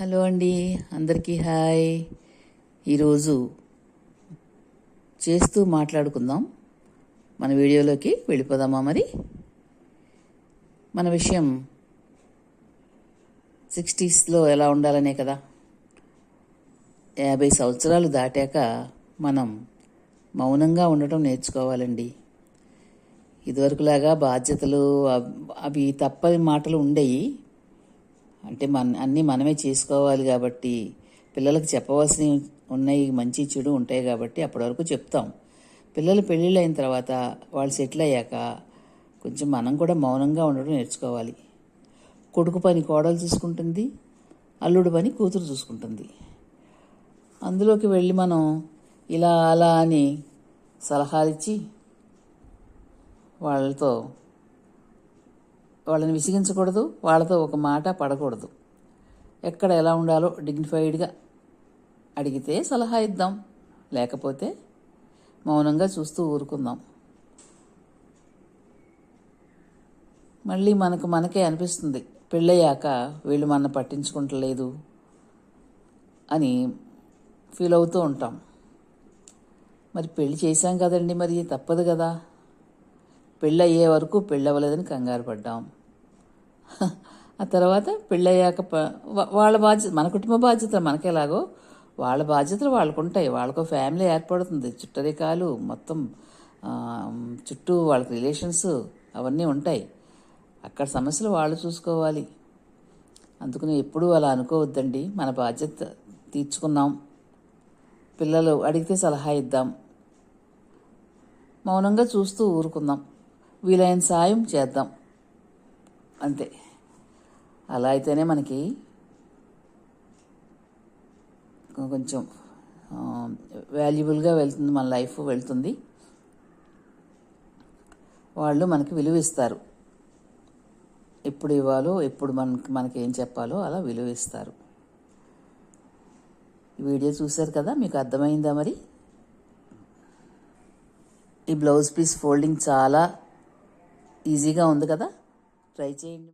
Hello అండి అందరికీ hi. ఈరోజు చేస్తూ మాట్లాడుకుందాం. మన వీడియోలోకి వెళ్ళిపోదామా మరి? మన విషయం సిక్స్టీస్లో ఎలా ఉండాలనే కదా. యాభై సంవత్సరాలు దాటాక మనం మౌనంగా ఉండటం నేర్చుకోవాలండి. ఇదివరకులాగా బాధ్యతలు అవి తప్పని మాటలు ఉండేవి అంటే మన అన్నీ మనమే చేసుకోవాలి కాబట్టి పిల్లలకు చెప్పవలసినవి ఉన్నాయి మంచి చెడు ఉంటాయి కాబట్టి అప్పటి వరకు చెప్తాం. పిల్లలు పెళ్ళిళ్ళు అయిన తర్వాత వాళ్ళు సెటిల్ అయ్యాక కొంచెం మనం కూడా మౌనంగా ఉండడం నేర్చుకోవాలి. కొడుకు పని కోడలు చూసుకుంటుంది అల్లుడు పని కూతురు చూసుకుంటుంది. అందులోకి వెళ్ళి మనం ఇలా అలా అని సలహాలు ఇచ్చి వాళ్ళతో వాళ్ళని విసిగించకూడదు వాళ్ళతో ఒక మాట పడకూడదు. ఎక్కడ ఎలా ఉండాలో డిగ్నిఫైడ్గా అడిగితే సలహా ఇద్దాం లేకపోతే మౌనంగా చూస్తూ ఊరుకుందాం. మళ్ళీ మనకు మనకే అనిపిస్తుంది పెళ్ళయ్యాక వీళ్ళు మన పట్టించుకుంటలేదు అని ఫీల్ అవుతూ ఉంటాం. మరి పెళ్ళి చేశాం కదండి మరి తప్పదు కదా. పెళ్ళి అయ్యే వరకు పెళ్ళి అవ్వలేదని కంగారు పడ్డాం. ఆ తర్వాత పెళ్ళయ్యాక వాళ్ళ బాధ్యత మన కుటుంబ బాధ్యత మనకెలాగో వాళ్ళ బాధ్యతలు వాళ్ళకు ఉంటాయి వాళ్ళకు ఫ్యామిలీ ఏర్పడుతుంది. చుట్టరికాలు మొత్తం చుట్టూ వాళ్ళకి రిలేషన్స్ అవన్నీ ఉంటాయి. అక్కడ సమస్యలు వాళ్ళు చూసుకోవాలి. అందుకని ఎప్పుడూ అలా అనుకోవద్దండి. మన బాధ్యత తీర్చుకున్నాం. పిల్లలు అడిగితే సలహా ఇద్దాం. మౌనంగా చూస్తూ ఊరుకుందాం. వీలైన సాయం చేద్దాం. అంతే. అలా అయితేనే మనకి కొంచెం వాల్యుబుల్గా వెళ్తుంది మన లైఫ్ వెళ్తుంది. వాళ్ళు మనకి విలువ ఇస్తారు ఎప్పుడు ఇవ్వాలో ఎప్పుడు మనకి మనకి ఏం చెప్పాలో అలా విలువ ఇస్తారు ఈ వీడియో చూశారు కదా మీకు అర్థమైందా మరి? ఈ బ్లౌజ్ పీస్ ఫోల్డింగ్ చాలా ఈజీగా ఉంది కదా? 最近